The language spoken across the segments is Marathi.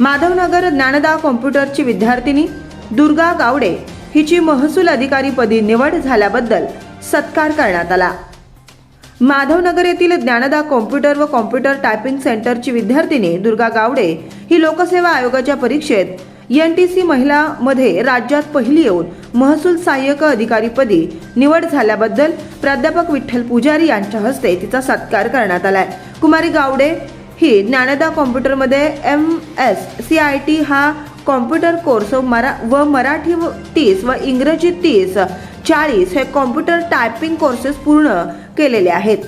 माधवनगर ज्ञानदा कॉम्प्युटरची विद्यार्थिनी दुर्गा गावडे हिची महसूल अधिकारीपदी निवड झाल्याबद्दल सत्कार करण्यात आला. माधवनगर येथील ज्ञानदा कॉम्प्युटर व कॉम्प्युटर टायपिंग सेंटरची विद्यार्थिनी दुर्गा गावडे ही लोकसेवा आयोगाच्या परीक्षेत एन टी सी महिलामध्ये राज्यात पहिली येऊन महसूल सहाय्यक अधिकारीपदी निवड झाल्याबद्दल प्राध्यापक विठ्ठल पुजारी यांच्या हस्ते तिचा सत्कार करण्यात आलाय. कुमारी गावडे ही ज्ञानदा कॉम्प्युटरमध्ये M S C I T हा कॉम्प्युटर कोर्स मरा व मराठी व तीस व इंग्रजी तीस चाळीस हे कॉम्प्युटर टायपिंग कोर्सेस पूर्ण केलेले आहेत.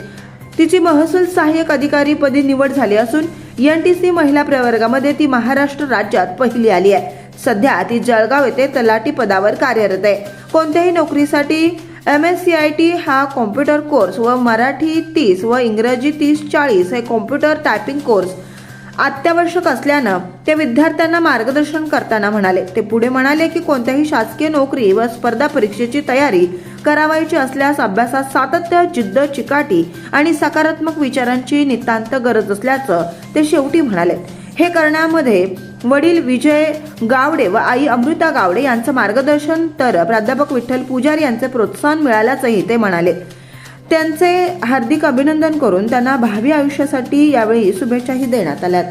तिची महसूल सहाय्यक अधिकारीपदी निवड झाली असून एन टी सी महिला प्रवर्गामध्ये ती महाराष्ट्र राज्यात पहिली आली आहे. सध्या ती जळगाव येथे तलाठी पदावर कार्यरत आहे. कोणत्याही नोकरीसाठी M S C I T हा कॉम्प्युटर कोर्स व मराठी तीस व इंग्रजी तीस चाळीस हे कॉम्प्युटर टायपिंग कोर्स अत्यावश्यक असल्यानं ते विद्यार्थ्यांना मार्गदर्शन करताना म्हणाले. ते पुढे म्हणाले की कोणत्याही शासकीय नोकरी व स्पर्धा परीक्षेची तयारी करावायची असल्यास अभ्यासात सातत्य जिद्द चिकाटी आणि सकारात्मक विचारांची नितांत गरज असल्याचं ते शेवटी म्हणाले. हे करण्यामध्ये वडील विजय गावडे व आई अमृता गावडे यांचं मार्गदर्शन तर प्राध्यापक विठ्ठल पुजारी यांचे प्रोत्साहन मिळाल्याचंही ते म्हणाले. त्यांचे हार्दिक अभिनंदन करून त्यांना भावी आयुष्यासाठी यावेळी शुभेच्छाही देण्यात आल्यात.